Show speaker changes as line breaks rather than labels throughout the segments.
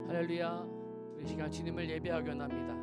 할렐루야. 우리 시간 주님을 예배하기 원합니다.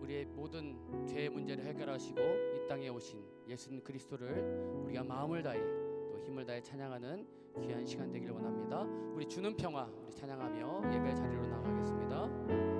우리의 모든 죄의 문제를 해결하시고 이 땅에 오신 예수님 그리스도를 우리가 마음을 다해 또 힘을 다해 찬양하는 귀한 시간 되길 원합니다. 우리 주는 평화 우리 찬양하며 예배 자리로 나가겠습니다.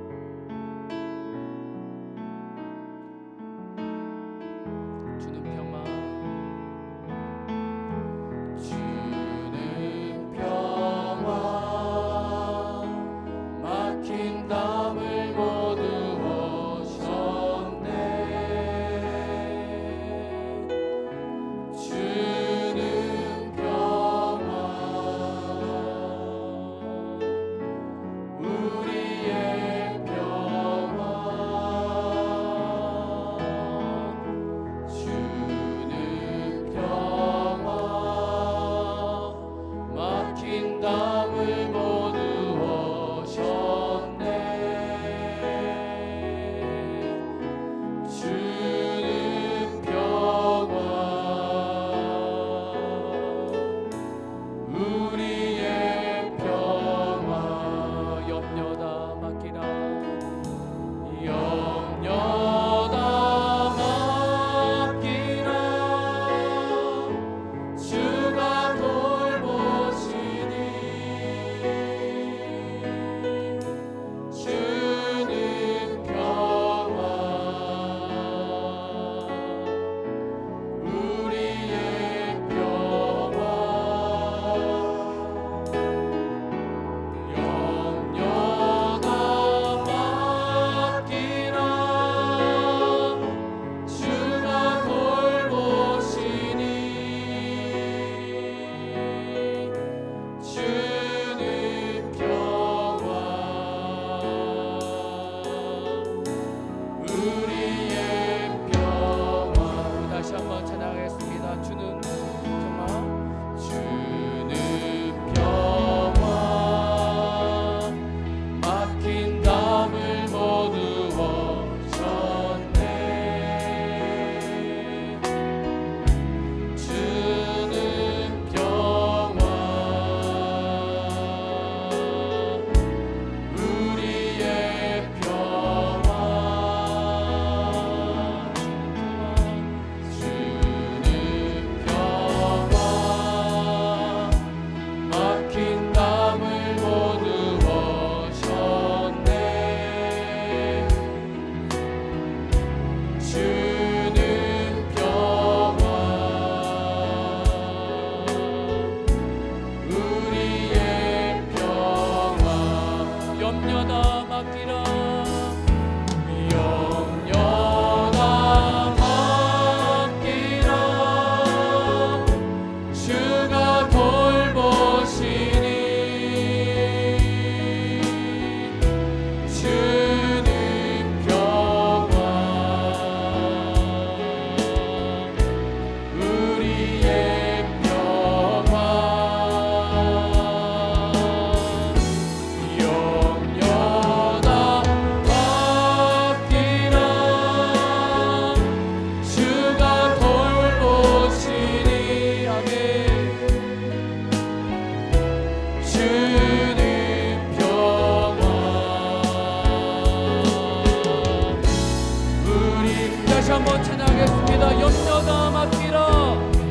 우리 다시 한번 찬양하겠습니다. 염려 다 맡기라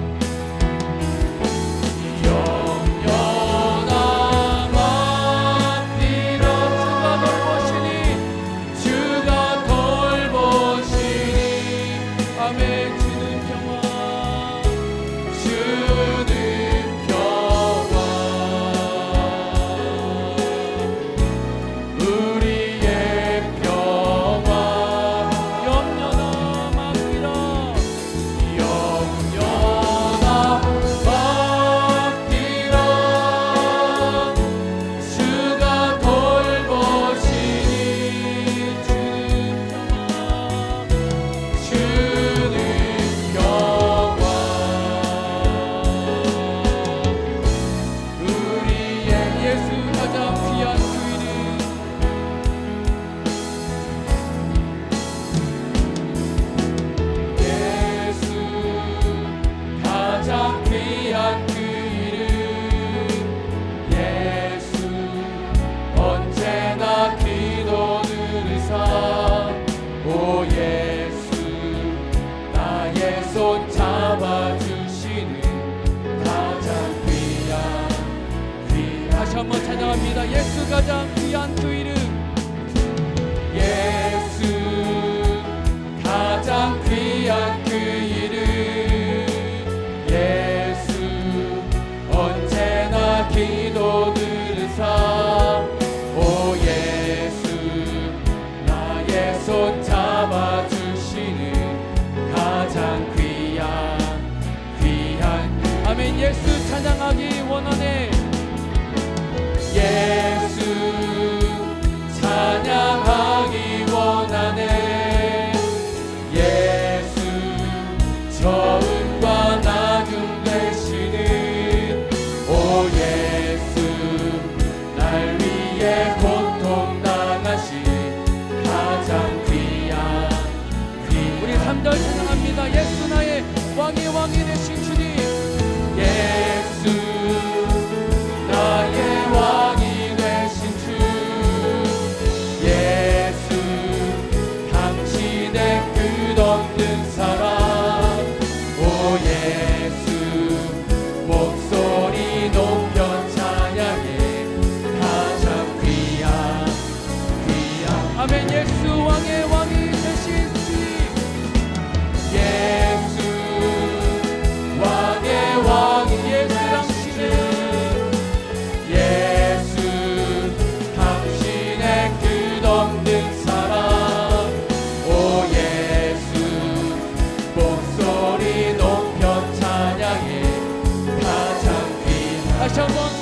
다시 한번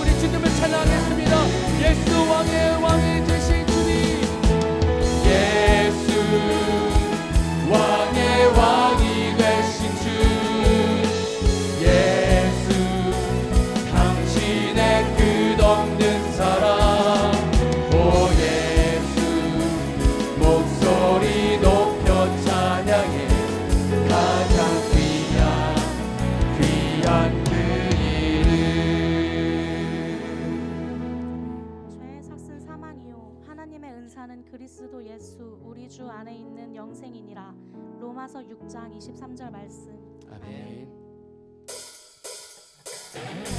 로마서 6장 23절 말씀.
아멘.
아멘.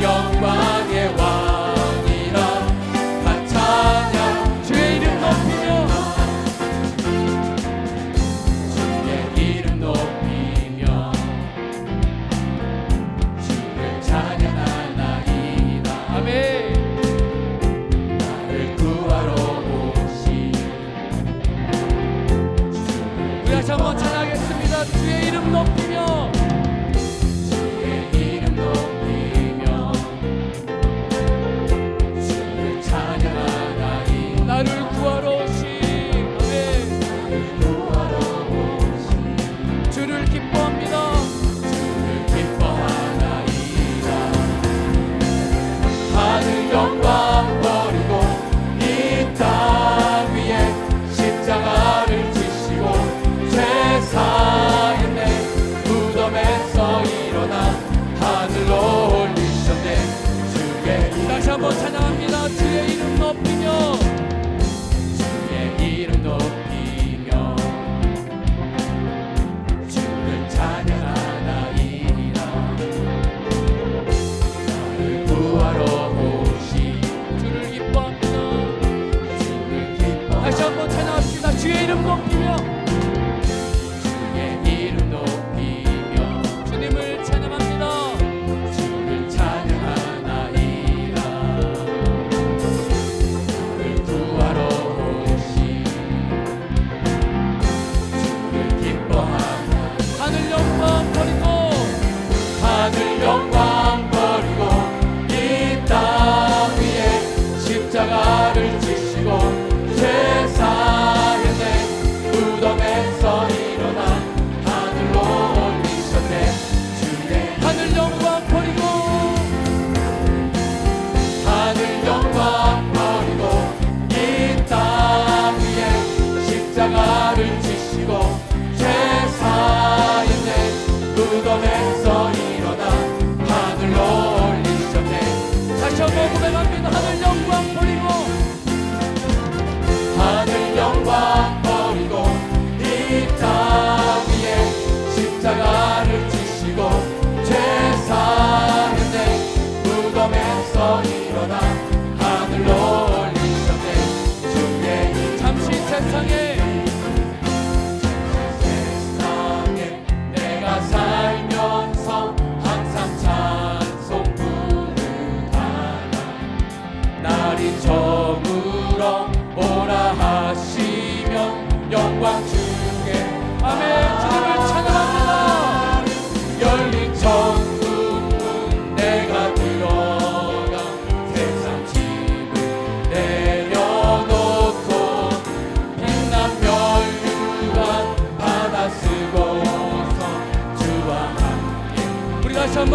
容。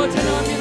우리 다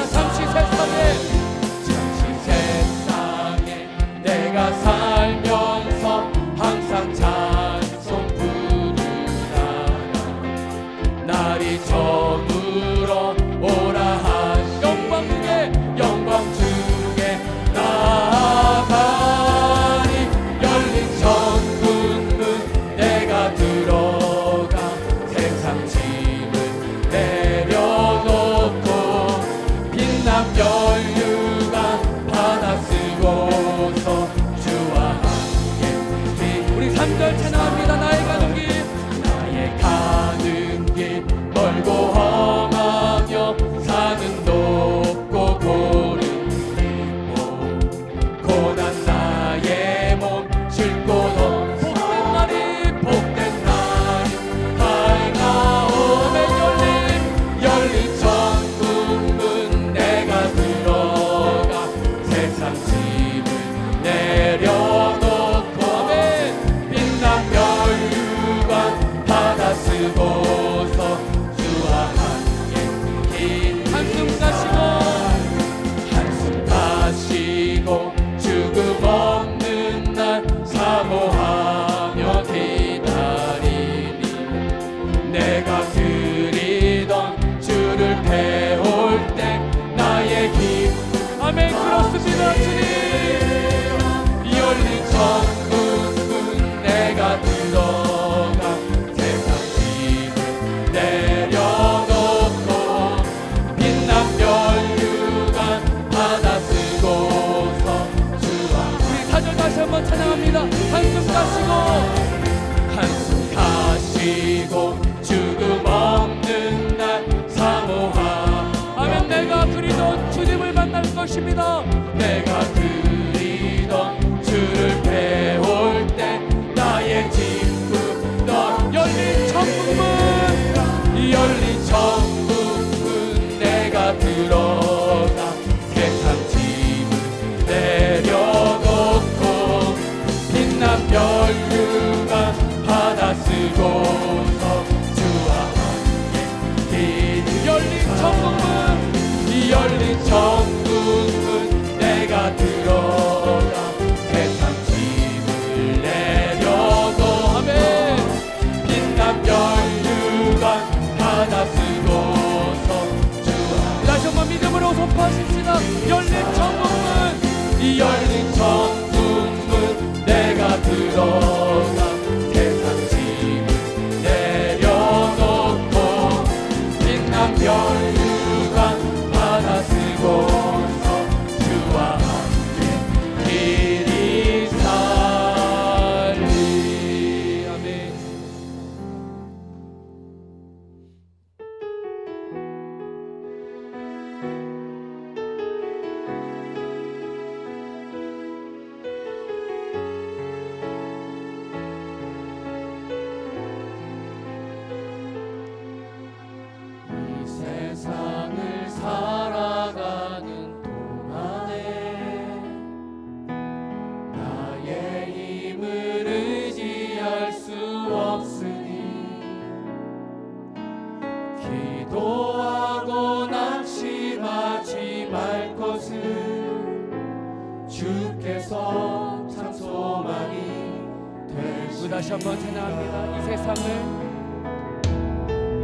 다시
한번 찬양합니다. 이 세상을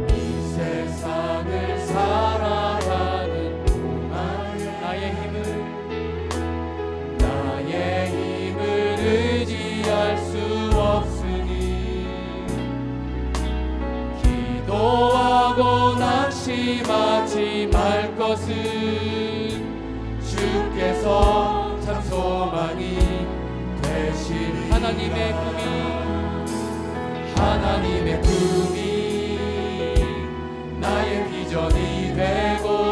이 세상을
살아가는 동안
나의 힘을
나의 힘을 의지할 수 없으니 기도하고 낙심하지 말 것은 주께서 참 소망이
하나님의 꿈이
하나님의 꿈이 나의 비전이 되고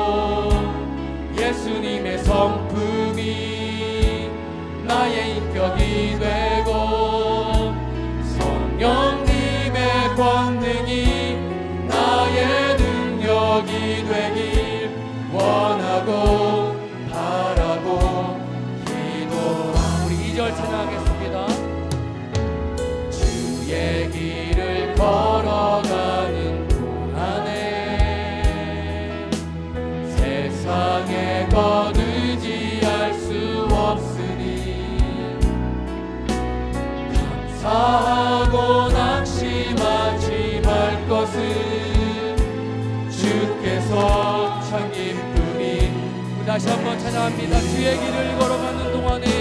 주께서 참 기쁨이
다시 한번 찬양합니다. 주의 길을 걸어가는 동안에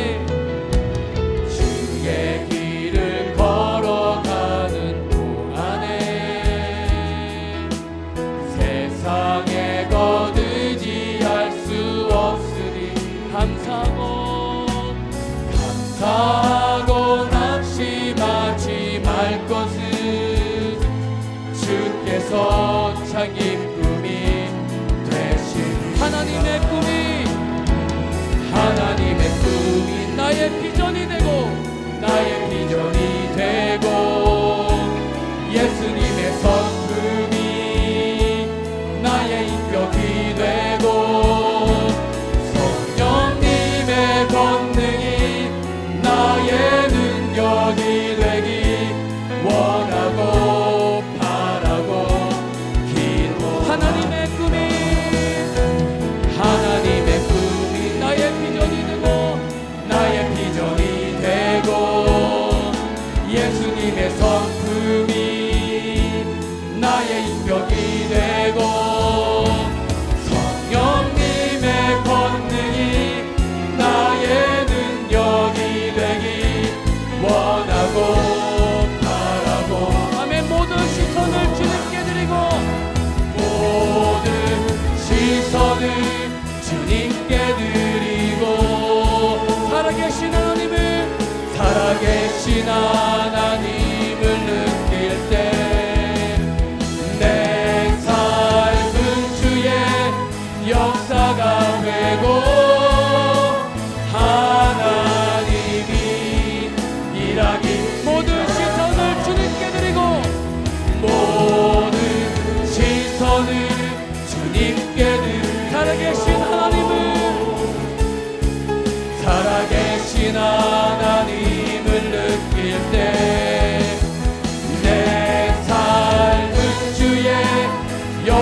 살아계신 하나님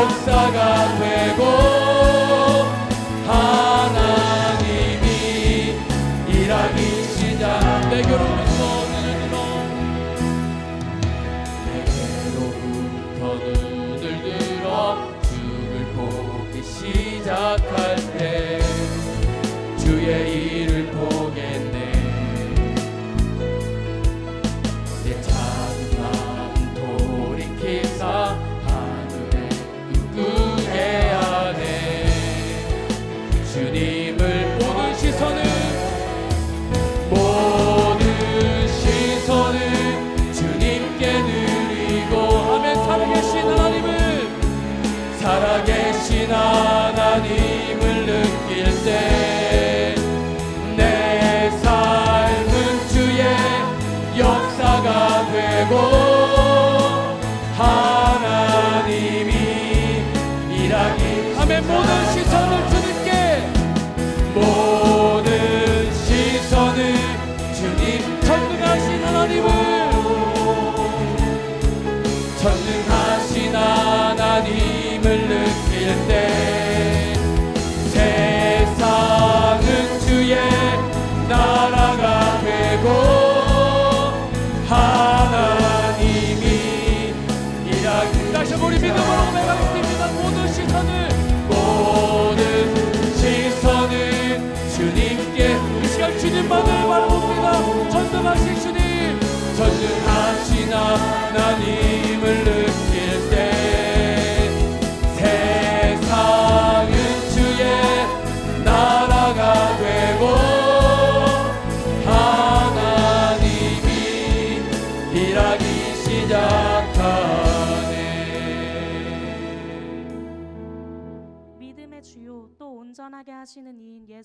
목사가 되고
대신 하나님을
느낄 때 내 삶은 주의 역사가 되고 하나님이 일하기
아멘. 모든 시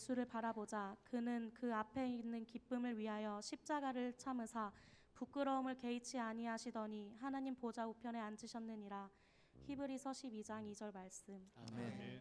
예수를 바라보자. 그는 그 앞에 있는 기쁨을 위하여 십자가를 참으사 부끄러움을 개의치 아니하시더니 하나님 보좌 우편에 앉으셨느니라. 히브리서 12장 2절 말씀.
아멘.